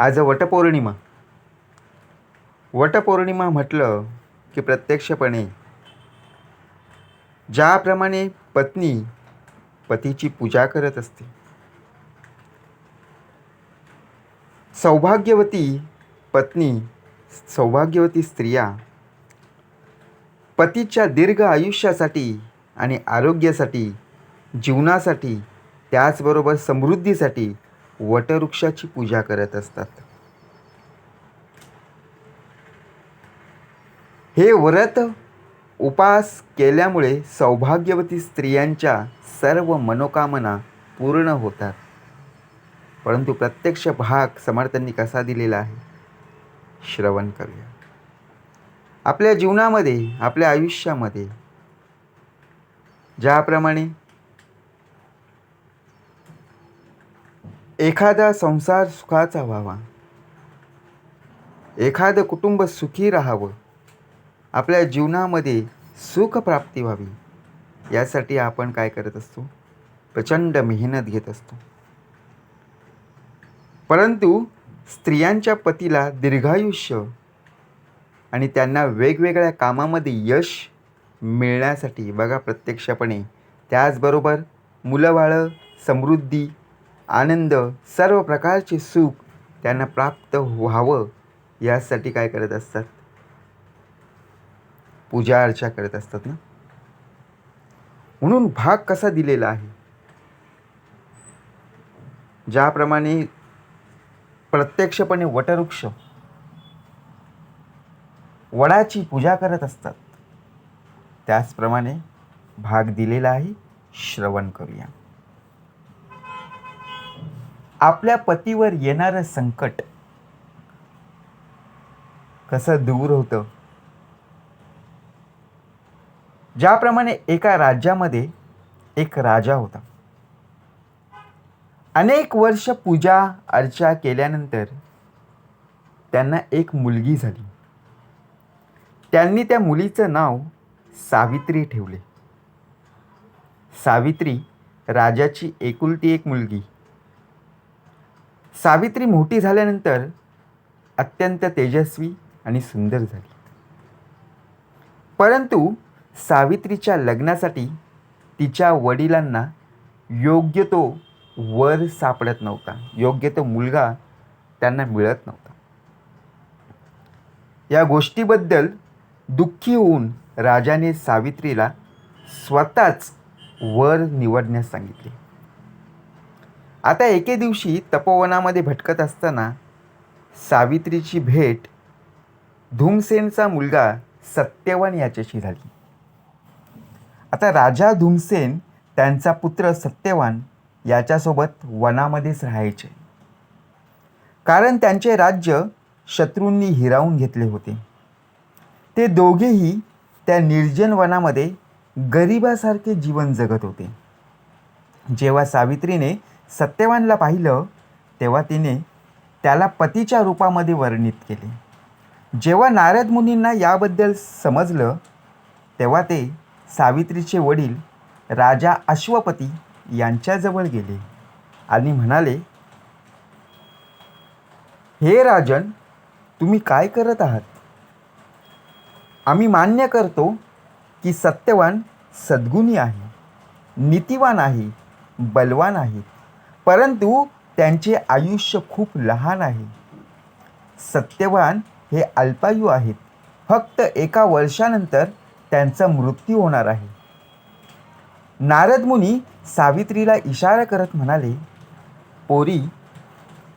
आज वटपौर्णिमा. वटपौर्णिमा म्हटलं की प्रत्यक्षपणे ज्याप्रमाणे पत्नी पतीची पूजा करत असते. सौभाग्यवती पत्नी सौभाग्यवती स्त्रिया पतीच्या दीर्घ आयुष्यासाठी आणि आरोग्यासाठी जीवनासाठी त्याचबरोबर समृद्धीसाठी वटवृक्षाची पूजा करत असतात. हे व्रत उपास केल्यामुळे सौभाग्यवती स्त्रियांच्या सर्व मनोकामना पूर्ण होतात. परंतु प्रत्यक्ष भाग समर्थांनी कसा दिलेला आहे? श्रवण करूया. आपल्या जीवनामध्ये आपल्या आयुष्यामध्ये ज्याप्रमाणे एखादा संसार सुखाचा व्हावा. एखादं कुटुंब सुखी राहावं. आपल्या जीवनामध्ये सुखप्राप्ती व्हावी. यासाठी आपण काय करत असतो? प्रचंड मेहनत घेत असतो. परंतु स्त्रियांच्या पतीला दीर्घायुष्य आणि त्यांना वेगवेगळ्या कामामध्ये यश मिळण्यासाठी बघा प्रत्यक्षपणे. त्याचबरोबर मुलंबाळं समृद्धी आनंद सर्व प्रकारचे सुख त्यांना प्राप्त व्हावं. यासाठी काय करत असतात? पूजा अर्चा करत असतात ना? म्हणून भाग कसा दिलेला आहे? ज्याप्रमाणे प्रत्यक्षपणे वटवृक्ष वडाची पूजा करत असतात त्याचप्रमाणे भाग दिलेला आहे. श्रवण करूया. आपल्या पतीवर येणारं संकट कसं दूर होतं? ज्याप्रमाणे एका राज्यामध्ये एक राजा होता. अनेक वर्ष पूजा अर्चा केल्यानंतर त्यांना एक मुलगी झाली. त्यांनी त्या मुलीचं नाव सावित्री ठेवले. सावित्री राजाची एकुलती एक मुलगी. सावित्री मोठी झाल्यानंतर अत्यंत तेजस्वी आणि सुंदर झाली. परंतु सावित्रीच्या लग्नासाठी तिच्या वडिलांना योग्य तो वर सापडत नव्हता. योग्य तो मुलगा त्यांना मिळत नव्हता. या गोष्टीबद्दल दुःखी होऊन राजाने सावित्रीला स्वतःच वर निवडण्यास सांगितले. आता एके दिवशी तपोवनामध्ये भटकत असताना सावित्रीची भेट धूमसेनचा मुलगा सत्यवान याच्याशी झाली. आता राजा धूमसेन त्यांचा पुत्र सत्यवान याच्यासोबत वनामध्येच राहायचे. कारण त्यांचे राज्य शत्रूंनी हिरावून घेतले होते. ते दोघेही त्या निर्जन वनामध्ये गरिबासारखे जीवन जगत होते. जेव्हा सावित्रीने सत्यवानला पाहिलं तेव्हा तिने त्याला पतीच्या रूपामध्ये वर्णित केले. जेव्हा नारद मुनींना याबद्दल समजलं तेव्हा ते सावित्रीचे वडील राजा अश्वपती यांच्याजवळ गेले आणि म्हणाले हे राजन तुम्ही काय करत आहात? आम्ही मान्य करतो की सत्यवान सद्गुणी आहे नीतिवान आहे बलवान आहे परंतु त्यांचे आयुष्य खूप लहान आहे. सत्यवान हे अल्पायू आहेत. फक्त एका वर्षानंतर त्यांचा मृत्यू होणार आहे. नारद मुनी सावित्रीला इशारा करत म्हणाले पोरी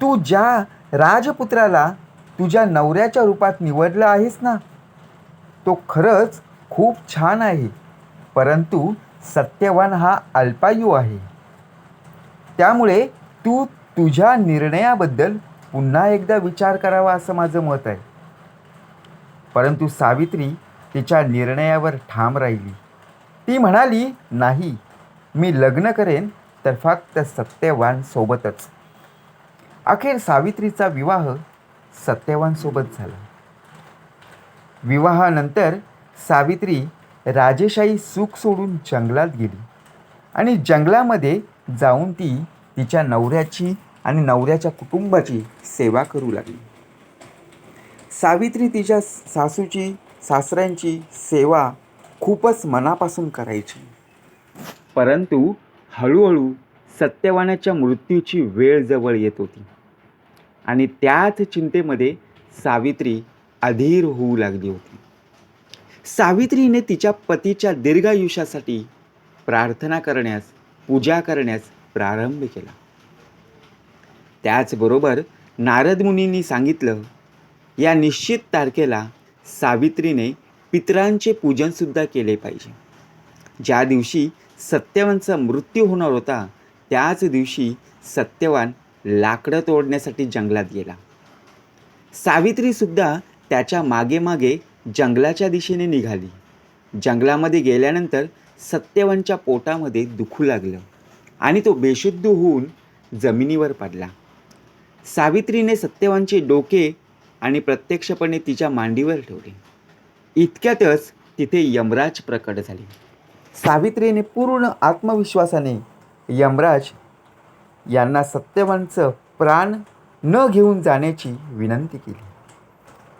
तू ज्या राजपुत्राला तुझ्या नवऱ्याच्या रूपात निवडलं आहेस ना तो खरंच खूप छान आहे. परंतु सत्यवान हा अल्पायू आहे. त्यामुळे तू तुझ्या निर्णयाबद्दल पुन्हा एकदा विचार करावा असं माझं मत आहे. परंतु सावित्री तिच्या निर्णयावर ठाम राहिली. ती म्हणाली नाही मी लग्न करेन तर फक्त सत्यवान सोबतच. अखेर सावित्रीचा विवाह सत्यवानसोबत झाला. विवाहानंतर सावित्री राजेशाही सुख सोडून जंगलात गेली. आणि जंगलामध्ये जाऊन ती तिच्या नवऱ्याची आणि नवऱ्याच्या कुटुंबाची सेवा करू लागली. सावित्री तिच्या सासूची सासऱ्यांची सेवा खूपच मनापासून करायची. परंतु हळूहळू सत्यवानाच्या मृत्यूची वेळ जवळ येत होती आणि त्याच चिंतेमध्ये सावित्री अधीर होऊ लागली होती. सावित्रीने तिच्या पतीच्या दीर्घायुष्यासाठी प्रार्थना करण्यास पूजा करण्यास प्रारंभ केला. त्याचबरोबर नारद मुनींनी सांगितलं या निश्चित तारखेला सावित्रीने पितरांचे पूजनसुद्धा केले पाहिजे. ज्या दिवशी सत्यवानचा मृत्यू होणार होता त्याच दिवशी सत्यवान लाकडं तोडण्यासाठी जंगलात गेला. सावित्रीसुद्धा त्याच्यामागे मागे जंगलाच्या दिशेने निघाली. जंगलामध्ये गेल्यानंतर सत्यवानच्या पोटामध्ये दुखू लागलं आणि तो बेशुद्ध होऊन जमिनीवर पडला. सावित्रीने सत्यवानचे डोके आणि प्रत्यक्षपणे तिच्या मांडीवर ठेवले. इतक्यातच तिथे यमराज प्रकट झाले. सावित्रीने पूर्ण आत्मविश्वासाने यमराज यांना सत्यवानचं प्राण न घेऊन जाण्याची विनंती केली.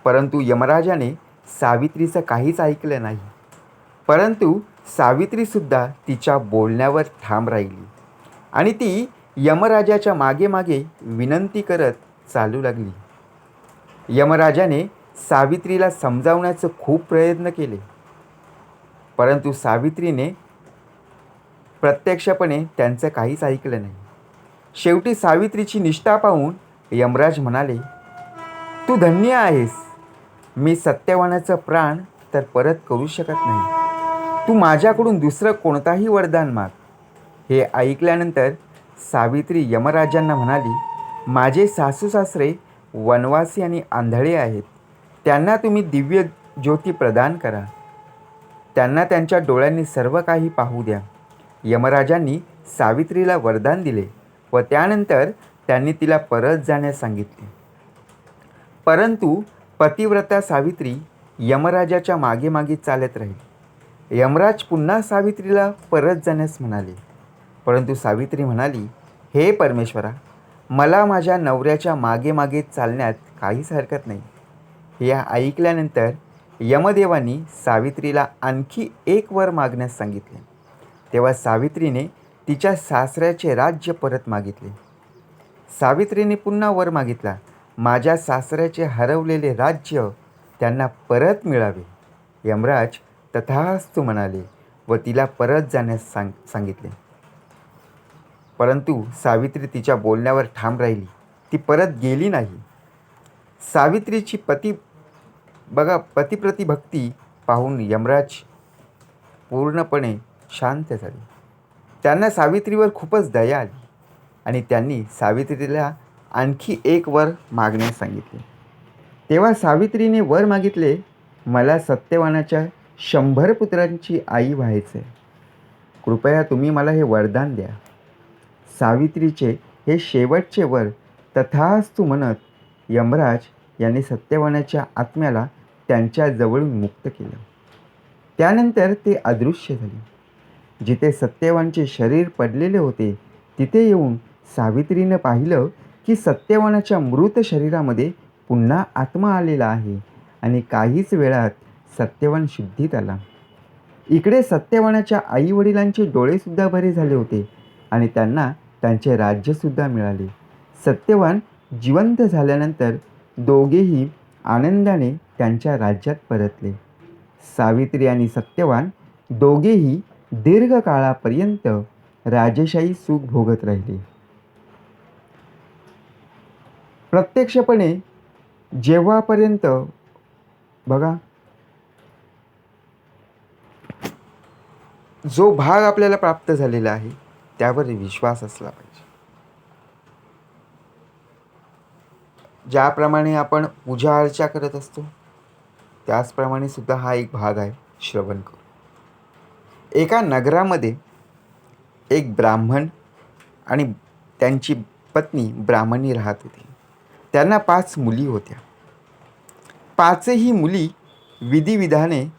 परंतु यमराजाने सावित्रीचं काहीच ऐकलं नाही. परंतु सावित्रीसुद्धा तिच्या बोलण्यावर ठाम राहिली. आणि ती यमराजाच्या मागे मागे विनंती करत चालू लागली. यमराजाने सावित्रीला समजावण्याचं खूप प्रयत्न केले. परंतु सावित्रीने प्रत्यक्षपणे त्यांचं काहीच ऐकलं नाही. शेवटी सावित्रीची निष्ठा पाहून यमराज म्हणाले तू धन्य आहेस. मी सत्यवानाचं प्राण तर परत करू शकत नाही. तू माझ्याकडून दुसरं कोणताही वरदान माग. हे ऐकल्यानंतर सावित्री यमराजांना म्हणाली माझे सासू सासरे वनवासी आणि आंधळे आहेत. त्यांना तुम्ही दिव्य ज्योती प्रदान करा. त्यांना त्यांच्या डोळ्यांनी सर्व काही पाहू द्या. यमराजांनी सावित्रीला वरदान दिले व त्यानंतर त्यांनी तिला परत जाण्यास सांगितले. परंतु पतिव्रता सावित्री यमराजाच्या मागे मागे चालत राहील. यमराज पुन्हा सावित्रीला परत जाण्यास म्हणाले. परंतु सावित्री म्हणाली हे परमेश्वरा मला माझ्या नवऱ्याच्या मागे मागे चालण्यात काहीच हरकत नाही हे ऐकल्यानंतर यमदेवांनी सावित्रीला आणखी एक वर मागण्यास सांगितले. तेव्हा सावित्रीने तिच्या सासऱ्याचे राज्य परत मागितले. सावित्रीने पुन्हा वर मागितला माझ्या सासऱ्याचे हरवलेले राज्य त्यांना परत मिळावे यमराज तथास्तू म्हणाले व तिला परत जाण्यास सांग सांगितले. परंतु सावित्री तिच्या बोलण्यावर ठाम राहिली. ती परत गेली नाही. सावित्रीची पती बघा पतिप्रतिभक्ती पाहून यमराज पूर्णपणे शांत झाले. त्यांना सावित्रीवर खूपच दया आली आणि त्यांनी सावित्रीला आणखी एक वर मागण्यास सांगितले. तेव्हा सावित्रीने वर मागितले मला सत्यवानाच्या शंभर पुत्रांची आई व्हायचे. कृपया तुम्ही मला हे वरदान द्या. सावित्रीचे हे शेवटचे वर तथास्तु म्हणत यमराज यांनी सत्यवानाच्या आत्म्याला त्यांच्या जवळून मुक्त केलं. त्यानंतर ते अदृश्य झाले. जिथे सत्यवानचे शरीर पडलेले होते तिथे येऊन सावित्रीनं पाहिलं की सत्यवानाच्या मृत शरीरामध्ये पुन्हा आत्मा आलेला आहे आणि काहीच वेळात सत्यवान शुद्धीत आला. इकडे सत्यवानाच्या आईवडिलांचे डोळेसुद्धा बरे झाले होते आणि त्यांना त्यांचे राज्यसुद्धा मिळाले. सत्यवान जिवंत झाल्यानंतर दोघेही आनंदाने त्यांच्या राज्यात परतले. सावित्री आणि सत्यवान दोघेही दीर्घकाळापर्यंत राजेशाही सुख भोगत राहिले. प्रत्यक्षपणे जेव्हापर्यंत बघा जो भाग आपल्याला प्राप्त झालेला आहे त्यावर विश्वास असला पाहिजे. ज्याप्रमाणे आपण पूजा अर्चा करत असतो त्याचप्रमाणे सुद्धा हा एक भाग आहे श्रवण करू एका नगरामध्ये एक ब्राह्मण आणि त्यांची पत्नी ब्राह्मणी राहत होती. त्यांना पाच मुली होत्या. पाचही मुली विधिविधाने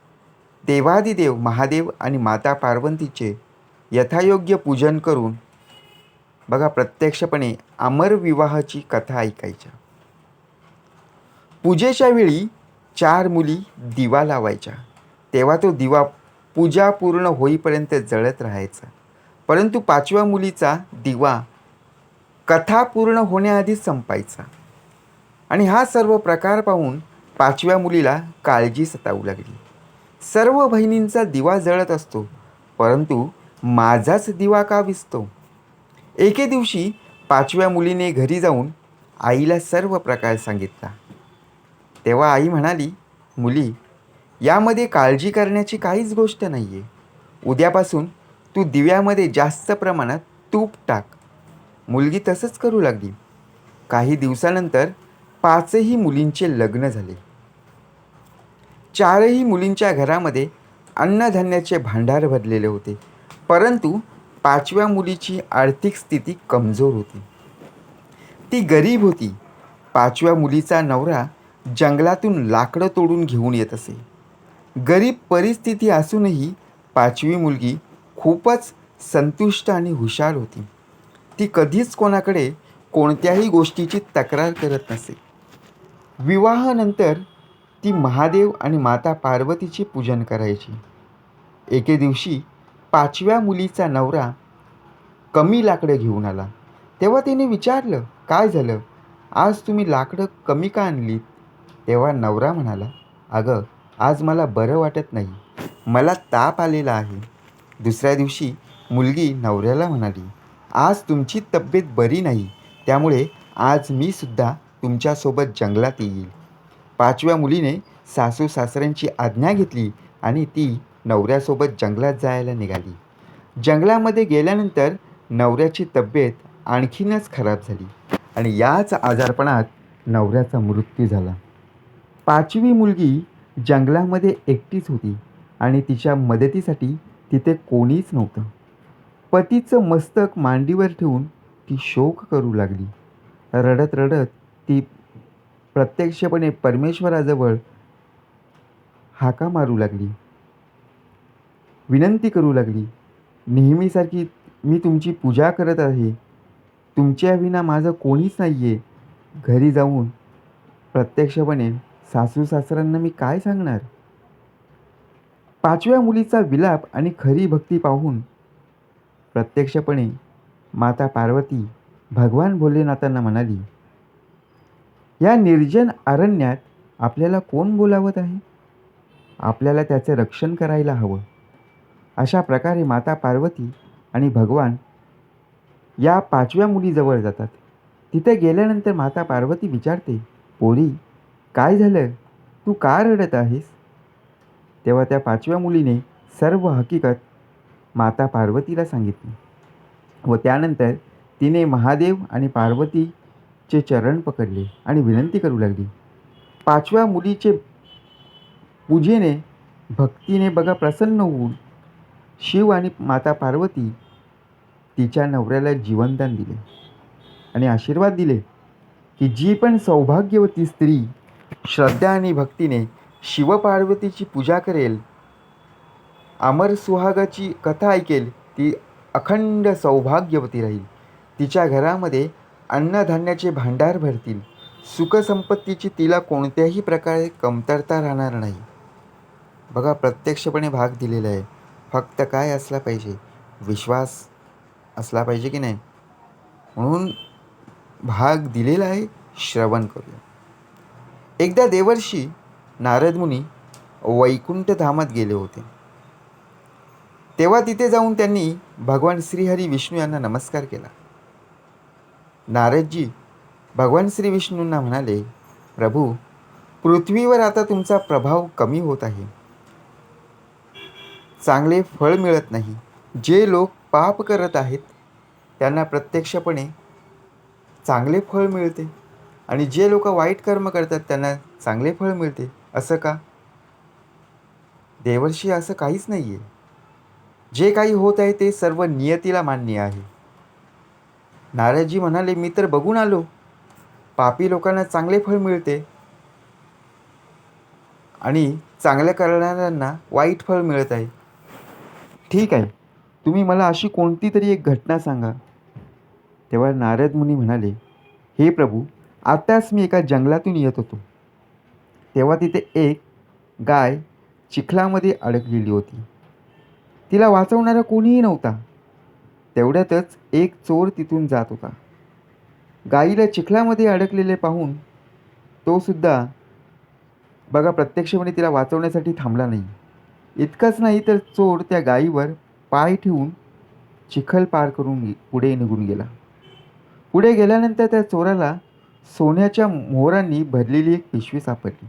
देवादिदेव महादेव आणि माता पार्वतीचे यथायोग्य पूजन करून बघा प्रत्यक्षपणे अमर विवाहाची कथा ऐकायच्या. पूजेच्या वेळी चार मुली दिवा लावायच्या. तेव्हा तो दिवा पूजा पूर्ण होईपर्यंत जळत राहायचा. परंतु पाचव्या मुलीचा दिवा कथा पूर्ण होण्याआधीच संपायचा. आणि हा सर्व प्रकार पाहून पाचव्या मुलीला काळजी सतावू लागली. सर्व बहिणींचा दिवा जळत असतो परंतु माझाच दिवा का विसतो? एके दिवशी पाचव्या मुलीने घरी जाऊन आईला सर्व प्रकार सांगितला. तेव्हा आई म्हणाली मुली यामध्ये काळजी करण्याची काहीच गोष्ट नाही आहे उद्यापासून तू दिव्यामध्ये जास्त प्रमाणात तूप टाक. मुलगी तसंच करू लागली. काही दिवसानंतर पाचही मुलींचे लग्न झाले. चारही मुलींच्या घरामध्ये अन्नधान्याचे भांडार भरलेले होते. परंतु पाचव्या मुलीची आर्थिक स्थिती कमजोर होती. ती गरीब होती. पाचव्या मुलीचा नवरा जंगलातून लाकडं तोडून घेऊन येत असे. गरीब परिस्थिती असूनही पाचवी मुलगी खूपच संतुष्ट आणि हुशार होती. ती कधीच कोणाकडे कोणत्याही गोष्टीची तक्रार करत नसे. विवाहानंतर ती महादेव आणि माता पार्वतीचे पूजन करायची. एके दिवशी पाचव्या मुलीचा नवरा कमी लाकडं घेऊन आला. तेव्हा तिने विचारलं काय झालं? आज तुम्ही लाकडं कमी का आणलीत? तेव्हा नवरा म्हणाला अगं आज मला बरं वाटत नाही. मला ताप आलेला आहे. दुसऱ्या दिवशी मुलगी नवऱ्याला म्हणाली आज तुमची तब्येत बरी नाही. त्यामुळे आज मी सुद्धा तुमच्यासोबत जंगलात येईल. पाचव्या मुलीने सासू सासऱ्यांची आज्ञा घेतली आणि ती नवऱ्यासोबत जंगलात जायला निघाली. जंगलामध्ये गेल्यानंतर नवऱ्याची तब्येत आणखीनच खराब झाली आणि याच आजारपणात नवऱ्याचा मृत्यू झाला. पाचवी मुलगी जंगलामध्ये एकटीच होती आणि तिच्या मदतीसाठी तिथे कोणीच नव्हतं. पतीचं मस्तक मांडीवर ठेवून ती शोक करू लागली. रडत रडत ती प्रत्यक्षपणे परमेश्वराजवळ हाका मारू लागली. विनंती करू लागली नेहमीसारखी मी तुमची पूजा करत आहे. तुमच्या विना माझं कोणीच नाही आहे घरी जाऊन प्रत्यक्षपणे सासू सासऱ्यांना मी काय सांगणार? पाचव्या मुलीचा विलाप आणि खरी भक्ती पाहून प्रत्यक्षपणे माता पार्वती भगवान भोलेनाथांना म्हणाली या निर्जन अरण्यात आपल्याला कोण बोलावत आहे? आपल्याला त्याचे रक्षण करायला हवं. अशा प्रकारे माता पार्वती आणि भगवान या पाचव्या मुलीजवळ जातात. तिथे गेल्यानंतर माता पार्वती विचारते पोरी काय झालं? तू का रडत आहेस? तेव्हा त्या पाचव्या मुलीने सर्व हकीकत माता पार्वतीला सांगितली व त्यानंतर तिने महादेव आणि पार्वती चे चरण पकडले आणि विनंती करू लागली. पाचव्या मुलीचे पूजेने भक्तीने बघा प्रसन्न होऊन शिव आणि माता पार्वती तिच्या नवऱ्याला जीवनदान दिले आणि आशीर्वाद दिले की जी पण सौभाग्यवती स्त्री श्रद्धा आणि भक्तीने शिवपार्वतीची पूजा करेल अमर सुहागाची कथा ऐकेल ती अखंड सौभाग्यवती राहील. तिच्या घरामध्ये अन्नधान्याचे भांडार भरतील. सुखसंपत्तीची तिला कोणत्याही प्रकारे कमतरता राहणार नाही. बघा प्रत्यक्षपणे भाग दिलेला आहे. फक्त काय असला पाहिजे? विश्वास असला पाहिजे की नाही? म्हणून भाग दिलेला आहे श्रवण करूया. एकदा देवर्षी नारदमुनी वैकुंठधामात वैकुंठ गेले होते. तेव्हा तिथे जाऊन त्यांनी भगवान श्रीहरी विष्णू यांना नमस्कार केला. नारदजी भगवान श्री विष्णूंना म्हणाले प्रभू पृथ्वीवर आता तुमचा प्रभाव कमी होत आहे. चांगले फळ मिळत नाही. जे लोक पाप करत आहेत त्यांना प्रत्यक्षपणे चांगले फळ मिळते. आणि जे लोक वाईट कर्म करतात त्यांना चांगले फळ मिळते. असं का? देवर्षी असं काहीच नाही आहे जे काही होत आहे ते सर्व नियतीला मान्य आहे. नारदजी म्हणाले मी तर बघून आलो. पापी लोकांना चांगले फळ मिळते. आणि चांगल्या करणाऱ्यांना वाईट फळ मिळत आहे. ठीक आहे. तुम्ही मला अशी कोणती तरी एक घटना सांगा. तेव्हा नारद मुनी म्हणाले हे प्रभू आत्ताच मी एका जंगलातून येत होतो. तेव्हा तिथे एक गाय चिखलामध्ये अडकलेली होती. तिला वाचवणारा कोणीही नव्हता. तेवढ्यातच एक चोर तिथून जात होता. गाईला चिखलामध्ये अडकलेले पाहून तो सुद्धा बघा प्रत्यक्षपणे तिला वाचवण्यासाठी थांबला नाही. इतकंच नाही तर चोर त्या गाईवर पाय ठेवून चिखल पार करून पुढे निघून गेला. पुढे गेल्यानंतर त्या चोराला सोन्याच्या मोहरांनी भरलेली एक पिशवी सापडली.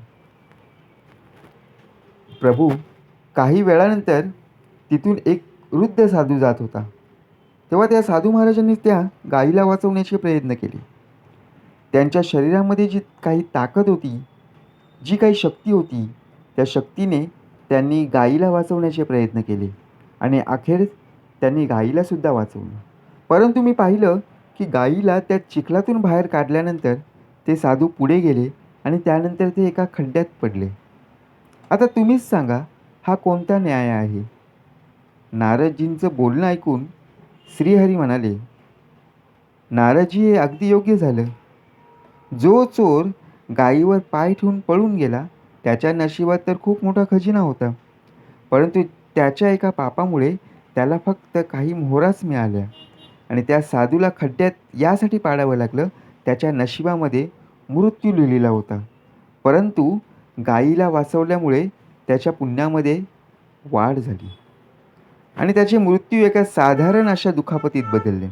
प्रभू काही वेळानंतर तिथून एक वृद्ध साधू जात होता. तेव्हा त्या साधू महाराजांनी त्या गायीला वाचवण्याचे प्रयत्न केले. त्यांच्या शरीरामध्ये जी काही ताकद होती जी काही शक्ती होती त्या शक्तीने त्यांनी गायीला वाचवण्याचे प्रयत्न केले आणि अखेर त्यांनी गायीलासुद्धा वाचवलं. परंतु मी पाहिलं की गायीला त्या चिखलातून बाहेर काढल्यानंतर ते साधू पुढे गेले आणि त्यानंतर ते एका खड्ड्यात पडले. आता तुम्हीच सांगा हा कोणता न्याय आहे? नारदजींचं बोलणं ऐकून श्रीहरी म्हणाले नाराजी हे अगदी योग्य झालं. जो चोर गायीवर पाय ठेवून पळून गेला त्याच्या नशिबात तर खूप मोठा खजिना होता. परंतु त्याच्या एका पापामुळे त्याला फक्त काही मोहराच मिळाल्या आणि त्या साधूला खड्ड्यात यासाठी पाडावं लागलं त्याच्या नशिबामध्ये मृत्यू लिहिलेला होता. परंतु गायीला वाचवल्यामुळे त्याच्या पुण्यामध्ये वाढ झाली. आणि त्याचे मृत्यू एका साधारण अशा दुखापतीत बदलले.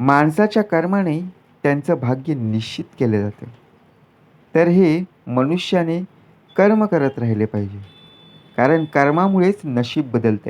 माणसाच्या कर्माने त्यांचं भाग्य निश्चित केलं जाते. तर हे मनुष्याने कर्म करत राहिले पाहिजे. कारण कर्मामुळेच नशीब बदलते.